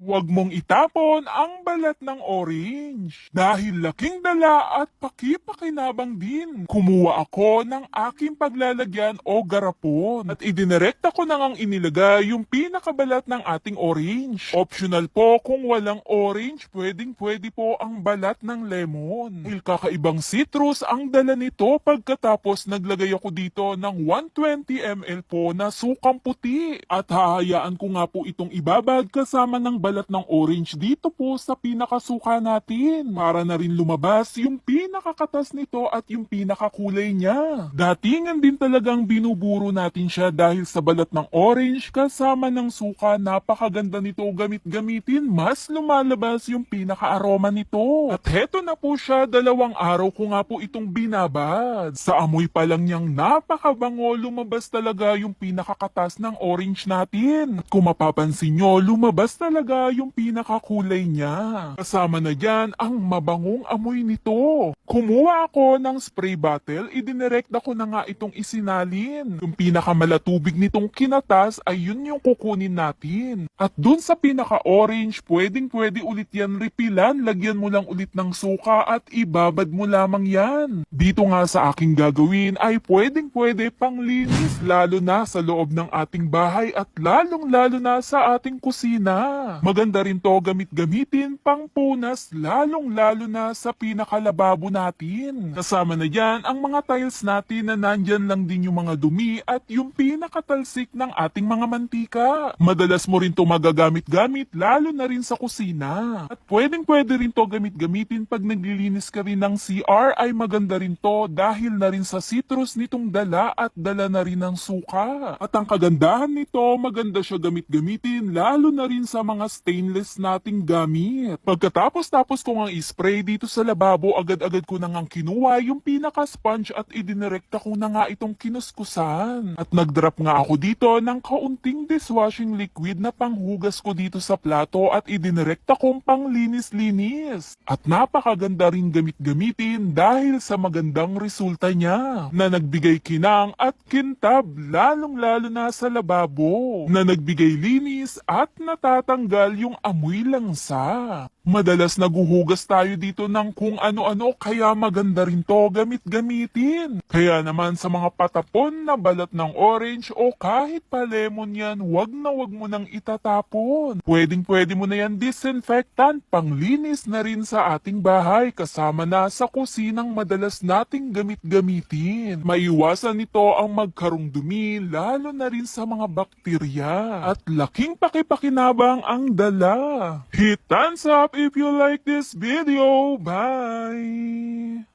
Huwag mong itapon ang balat ng orange dahil laking dala at pakipakinabang din. Kumuha ako ng aking paglalagyan o garapon at idinirekta ko nang ang inilagay yung pinakabalat ng ating orange. Optional po kung walang orange, pwedeng pwede po ang balat ng lemon. Dahil kakaibang citrus ang dala nito pagkatapos naglagay ako dito ng 120 ml po na sukang puti. At hahayaan ko nga po itong ibabad kasama ng balat ng orange dito po sa pinakasuka natin para na rin lumabas yung pinakakatas nito at yung pinakakulay niya. Datingan din talagang binuburo natin siya dahil sa balat ng orange kasama ng suka napakaganda nito gamit-gamitin mas lumalabas yung pinaka-aroma nito. At heto na po siya dalawang araw ko nga po itong binabad. Sa amoy pa lang niyang napakabango lumabas talaga yung pinakakatas ng orange natin. At kung mapapansin nyo lumabas talaga yung pinakakulay niya. Kasama na dyan ang mabangong amoy nito. Kumuha ako ng spray bottle, idinirekta ko na nga itong isinalin. Yung pinakamalatubig nitong kinatas ay yun yung kukunin natin. At dun sa pinaka-orange, pwedeng pwede ulit yan repilan, lagyan mo lang ulit ng suka at ibabad mo lamang yan. Dito nga sa aking gagawin ay pwedeng pwede panglinis lalo na sa loob ng ating bahay at lalong lalo na sa ating kusina. Maganda rin to gamit-gamitin pang punas lalong lalo na sa pinakalababo natin. Kasama na dyan ang mga tiles natin na nandyan lang din yung mga dumi at yung pinakatalsik ng ating mga mantika. Madalas mo rin to magagamit-gamit lalo na rin sa kusina. At pwedeng pwede rin to gamit-gamitin pag naglilinis ka rin ng CR ay maganda rin to dahil na rin sa citrus nitong dala at dala na rin ng suka. At ang kagandahan nito, maganda siya gamit-gamitin lalo na rin sa mga stainless nating gamit. Pagkatapos tapos ko ngang spray dito sa lababo, agad-agad ko na ngang kinuha yung pinaka-sponge at idinirekta ko na nga itong kinuskusan. At nagdrop nga ako dito ng kaunting dishwashing liquid na panghugas ko dito sa plato at idinirekta kong panglinis-linis. At napakaganda rin gamit-gamitin dahil sa magandang resulta niya na nagbigay kinang at kintab lalong-lalo na sa lababo na nagbigay linis at natatanggal yung amoy langsa. Madalas naguhugas tayo dito ng kung ano-ano kaya maganda rin to gamit-gamitin. Kaya naman sa mga patapon na balat ng orange o kahit pa lemon yan, wag na wag mo nang itatapon. Pwedeng pwede mo na yan disinfectant, panglinis na rin sa ating bahay kasama na sa kusinang madalas nating gamit-gamitin. Maiwasan nito ang magkarong dumi lalo na rin sa mga bakterya. At laking pakipakinabang ang dala. Hit thumbs if you like this video. Bye!